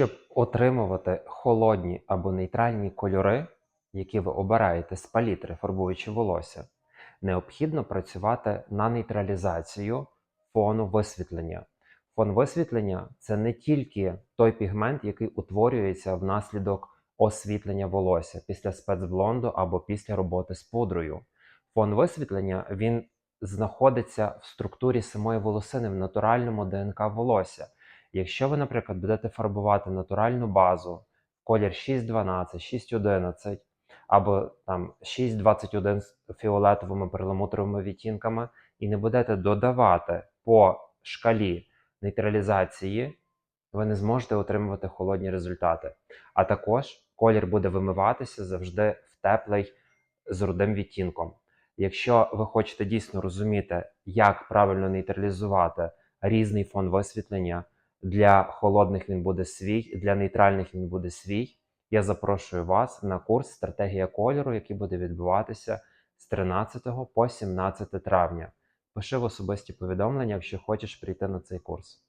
Щоб отримувати холодні або нейтральні кольори, які ви обираєте з палітри, фарбуючи волосся, необхідно працювати на нейтралізацію фону висвітлення. Фон висвітлення це не тільки той пігмент, який утворюється внаслідок освітлення волосся після спецблонду або після роботи з пудрою. Фон висвітлення він знаходиться в структурі самої волосини в натуральному ДНК волосся. Якщо ви, наприклад, будете фарбувати натуральну базу колір 612, 611 або там 621 з фіолетовими перламутровими відтінками, і не будете додавати по шкалі нейтралізації, ви не зможете отримувати холодні результати. А також колір буде вимиватися завжди в теплий з рудим відтінком. Якщо ви хочете дійсно розуміти, як правильно нейтралізувати різний фон висвітлення, для холодних він буде свій, для нейтральних він буде свій. Я запрошую вас на курс Стратегія кольору, який буде відбуватися з 13 по 17 травня. Пиши в особисті повідомлення, якщо хочеш прийти на цей курс.